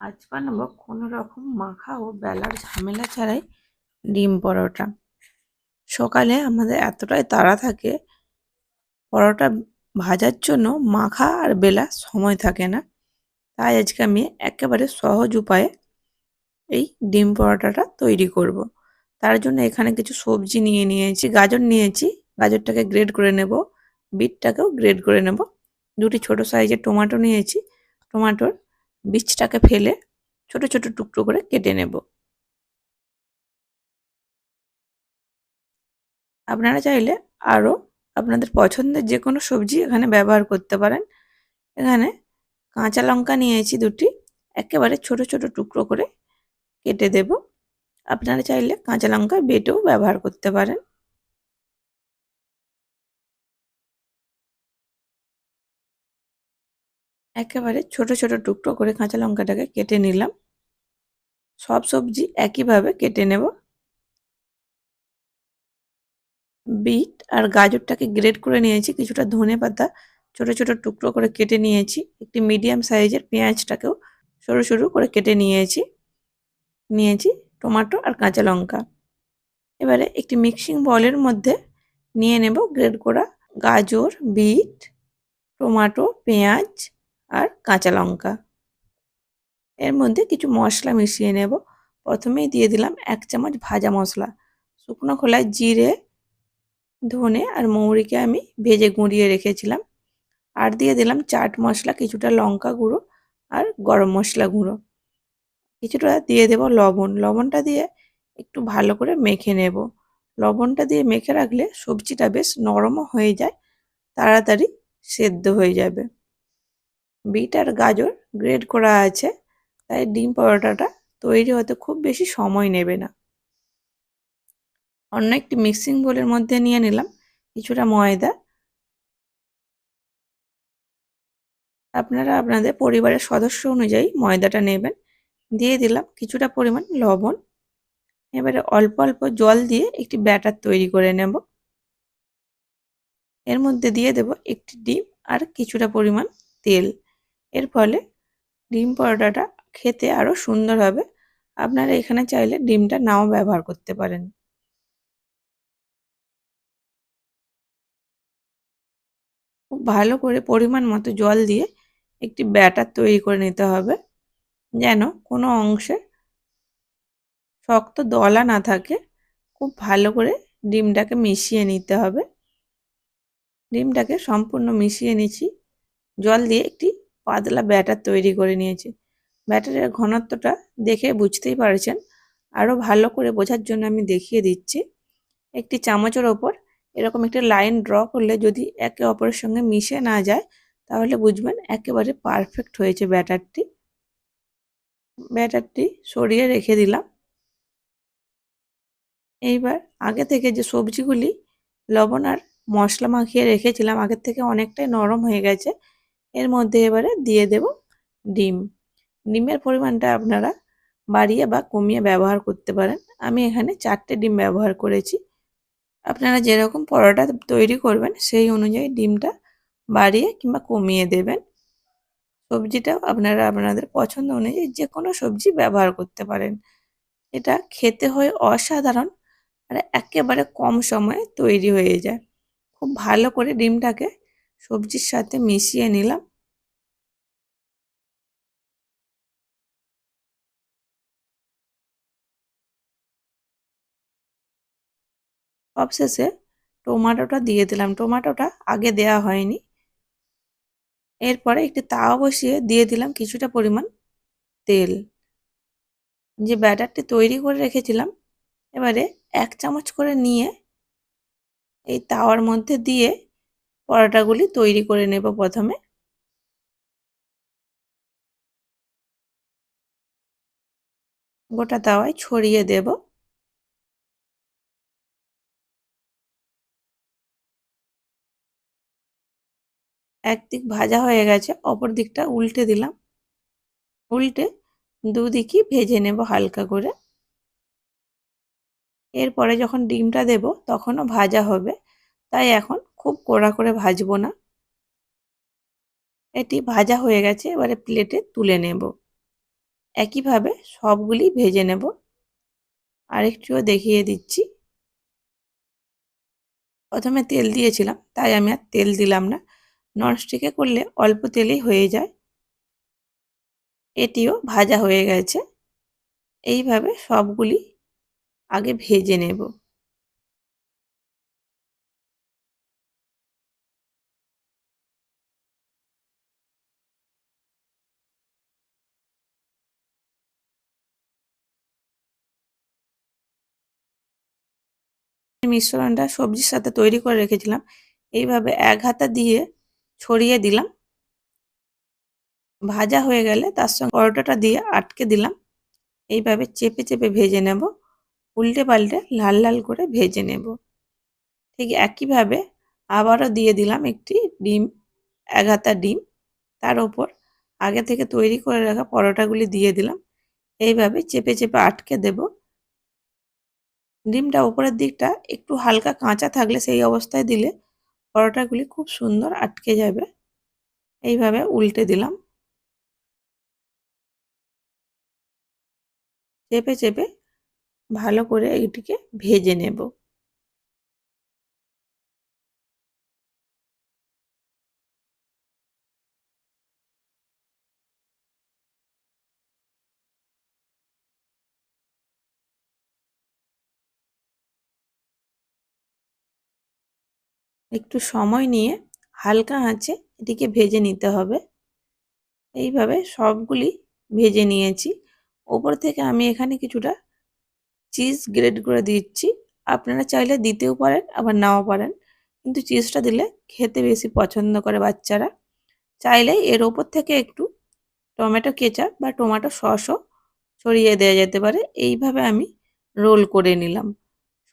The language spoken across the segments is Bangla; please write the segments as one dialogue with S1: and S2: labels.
S1: আজ বানাবো কোনো রকম মাখা ও বেলার ঝামেলা ছাড়াই ডিম পরোটা। সকালে আমাদের এতটাই তাড়া থাকে, পরোটা ভাজার জন্য মাখা আর বেলা সময় থাকে না। তাই আজকে আমি একেবারে সহজ উপায়ে এই ডিম পরোটাটা তৈরি করব। তার জন্য এখানে কিছু সবজি নিয়ে নিয়েছি, গাজর নিয়েছি। গাজরটাকে গ্রেড করে নেব, বিটটাকেও গ্রেড করে নেব। দুটি ছোট সাইজের টমেটো নিয়েছি। টমেটোর বীজটাকে ফেলে ছোট ছোট টুকরো করে কেটে নেব। আপনারা চাইলে আরও আপনাদের পছন্দের যে কোনো সবজি এখানে ব্যবহার করতে পারেন। এখানে কাঁচা লঙ্কা নিয়েছি দুটি, একেবারে ছোট ছোট টুকরো করে কেটে দেব। আপনারা চাইলে কাঁচা লঙ্কা বেটেও ব্যবহার করতে পারেন। একেবারে ছোট ছোট টুকরো করে কাঁচা লঙ্কাটাকে কেটে নিলাম। সব সবজি একইভাবে কেটে নেব। বিট আর গাজরটাকে গ্রেড করে নিয়েছি, কিছুটা ধনে পাতা ছোট ছোট টুকরো করে কেটে নিয়েছি। একটি মিডিয়াম সাইজের পেঁয়াজটাকেও সরু সরু করে কেটে নিয়েছি। নিয়েছি টমাটো আর কাঁচা লঙ্কা। এবারে একটি মিক্সিং বলের মধ্যে নিয়ে নেব গ্রেড করা গাজর, বিট, টমাটো, পেঁয়াজ আর কাঁচা লঙ্কা। এর মধ্যে কিছু মশলা মিশিয়ে নেব। প্রথমেই দিয়ে দিলাম এক চামচ ভাজা মশলা। শুকনো খোলায় জিরে, ধনে আর মৌরিকে আমি ভেজে গুঁড়িয়ে রেখেছিলাম। আর দিয়ে দিলাম চাট মশলা, কিছুটা লঙ্কা গুঁড়ো আর গরম মশলা গুঁড়ো। কিছুটা দিয়ে দেব লবণ। লবণটা দিয়ে একটু ভালো করে মেখে নেব। লবণটা দিয়ে মেখে রাখলে সবজিটা বেশ নরমও হয়ে যায়, তাড়াতাড়ি সেদ্ধ হয়ে যাবে। বিট আর গাজর গ্রেড করা আছে, তাই ডিম পরোটাটা তৈরি হতে খুব বেশি সময় নেবে না। অন্য একটি মিক্সিং বোলের মধ্যে নিয়ে নিলাম কিছুটা ময়দা। আপনারা আপনাদের পরিবারের সদস্য অনুযায়ী ময়দাটা নেবেন। দিয়ে দিলাম কিছুটা পরিমাণ লবণ। এবারে অল্প অল্প জল দিয়ে একটি ব্যাটার তৈরি করে নেব। এর মধ্যে দিয়ে দেব একটি ডিম আর কিছুটা পরিমাণ তেল। এর ফলে ডিম পরোটাটা খেতে আরও সুন্দর হবে। আপনারা এখানে চাইলে ডিমটা নাও ব্যবহার করতে পারেন। খুব ভালো করে পরিমাণ মতো জল দিয়ে একটি ব্যাটার তৈরি করে নিতে হবে, যেন কোনো অংশে শক্ত দলা না থাকে। খুব ভালো করে ডিমটাকে মিশিয়ে নিতে হবে। ডিমটাকে সম্পূর্ণ মিশিয়ে নিচ্ছি। জল দিয়ে একটি পাতলা ব্যাটার তৈরি করে নিয়েছি। ব্যাটারের ঘনত্বটা দেখে বুঝতেই পারছেন। আরও ভালো করে বোঝার জন্য আমি দেখিয়ে দিচ্ছি। একটি চামচের ওপর এরকম একটা লাইন ড্র করলে যদি একে অপরের সঙ্গে মিশে না যায়, তাহলে বুঝবেন একেবারে পারফেক্ট হয়েছে ব্যাটারটি। ব্যাটারটি সরিয়ে রেখে দিলাম। এইবার আগে থেকে যে সবজিগুলি লবণ আর মশলা মাখিয়ে রেখেছিলাম, আগের থেকে অনেকটাই নরম হয়ে গেছে। এর মধ্যে এবারে দিয়ে দেব ডিম। ডিমের পরিমাণটা আপনারা বাড়িয়ে বা কমিয়ে ব্যবহার করতে পারেন। আমি এখানে চারটে ডিম ব্যবহার করেছি। আপনারা যেরকম পরোটা তৈরি করবেন, সেই অনুযায়ী ডিমটা বাড়িয়ে কিংবা কমিয়ে দেবেন। সবজিটাও আপনারা আপনাদের পছন্দ অনুযায়ী যে কোনো সবজি ব্যবহার করতে পারেন। এটা খেতে হয় অসাধারণ আর একেবারে কম সময়ে তৈরি হয়ে যায়। খুব ভালো করে ডিমটাকে সবজির সাথে মিশিয়ে নিলাম। সবশেষে টমাটোটা দিয়ে দিলাম। টমাটোটা আগে দেয়া হয়নি। এরপরে একটি তাওয়া বসিয়ে দিয়ে দিলাম কিছুটা পরিমাণ তেল। যে ব্যাটারটি তৈরি করে রেখেছিলাম, এবারে এক চামচ করে নিয়ে এই তাওয়ার মধ্যে দিয়ে পরোটাগুলি তৈরি করে নেব প্রথমে। গোটা তাওয়ায় ছড়িয়ে দেব। একদিক ভাজা হয়ে গেছে, অপর দিকটা উল্টে দিলাম। উল্টে দুদিকই ভেজে নেব হালকা করে। এরপরে যখন ডিমটা দেব, তখনও ভাজা হবে। তাই এখন খুব কড়া করে ভাজবো না। এটি ভাজা হয়ে গেছে, এবারে প্লেটে তুলে নেব। একইভাবে সবগুলি ভেজে নেব। আরেকটিও দেখিয়ে দিচ্ছি। প্রথমে তেল দিয়েছিলাম, তাই আমি আর তেল দিলাম না। ননস্টিকে করলে অল্প তেলেই হয়ে যায়। এটিও ভাজা হয়ে গেছে। এইভাবে সবগুলি আগে ভেজে নেব। মিশ্রণটা সবজির সাথে তৈরি করে রেখেছিলাম। এইভাবে এক হাতা দিয়ে ছড়িয়ে দিলাম। ভাজা হয়ে গেলে তার সঙ্গে পরোটাটা দিয়ে আটকে দিলাম। এইভাবে চেপে চেপে ভেজে নেব। উল্টে পাল্টে লাল লাল করে ভেজে নেব। ঠিক একইভাবে আবারও দিয়ে দিলাম একটি ডিম, এক হাতা ডিম। তার ওপর আগে থেকে তৈরি করে রাখা পরোটাগুলি দিয়ে দিলাম। এইভাবে চেপে চেপে আটকে দেব। ডিমটা ওপরের দিকটা একটু হালকা কাঁচা থাকলে সেই অবস্থায় দিলে পরোটাগুলি খুব সুন্দর আটকে যাবে। এইভাবে উল্টে দিলাম। চেপে চেপে ভালো করে এটিকে ভেজে নেব। একটু সময় নিয়ে হালকা আঁচে এটিকে ভেজে নিতে হবে। এইভাবে সবগুলি ভেজে নিয়েছি। ওপর থেকে আমি এখানে কিছুটা চিজ গ্রেড করে দিচ্ছি। আপনারা চাইলে দিতেও পারেন, আবার নাও পারেন। কিন্তু চিজটা দিলে খেতে বেশি পছন্দ করে বাচ্চারা। চাইলে এর ওপর থেকে একটু টমেটো কেচাপ বা টমেটো সসও ছড়িয়ে দেওয়া যেতে পারে। এইভাবে আমি রোল করে নিলাম।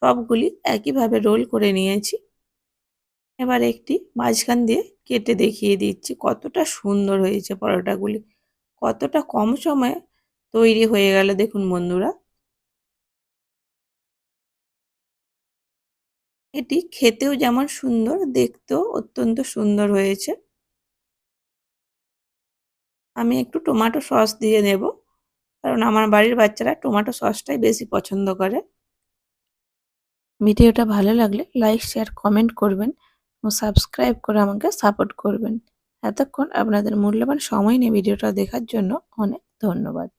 S1: সবগুলি একইভাবে রোল করে নিয়েছি। এবার একটি মাঝখান দিয়ে কেটে দেখিয়ে দিচ্ছি কতটা সুন্দর হয়েছে পরোটাগুলি। কতটা কম সময়ে তৈরি হয়ে গেল দেখুন বন্ধুরা। এটি খেতেও যেমন সুন্দর, দেখতেও অত্যন্ত সুন্দর হয়েছে। আমি একটু টমেটো সস দিয়ে নেব, কারণ আমার বাড়ির বাচ্চারা টমেটো সসটাই বেশি পছন্দ করে। ভিডিওটা ভালো লাগলে লাইক, শেয়ার, কমেন্ট করবেন। ও সাবস্ক্রাইব করে আমাকে সাপোর্ট করবেন। এতক্ষণ আপনাদের মূল্যবান সময় নিয়ে ভিডিওটা দেখার জন্য অনেক ধন্যবাদ।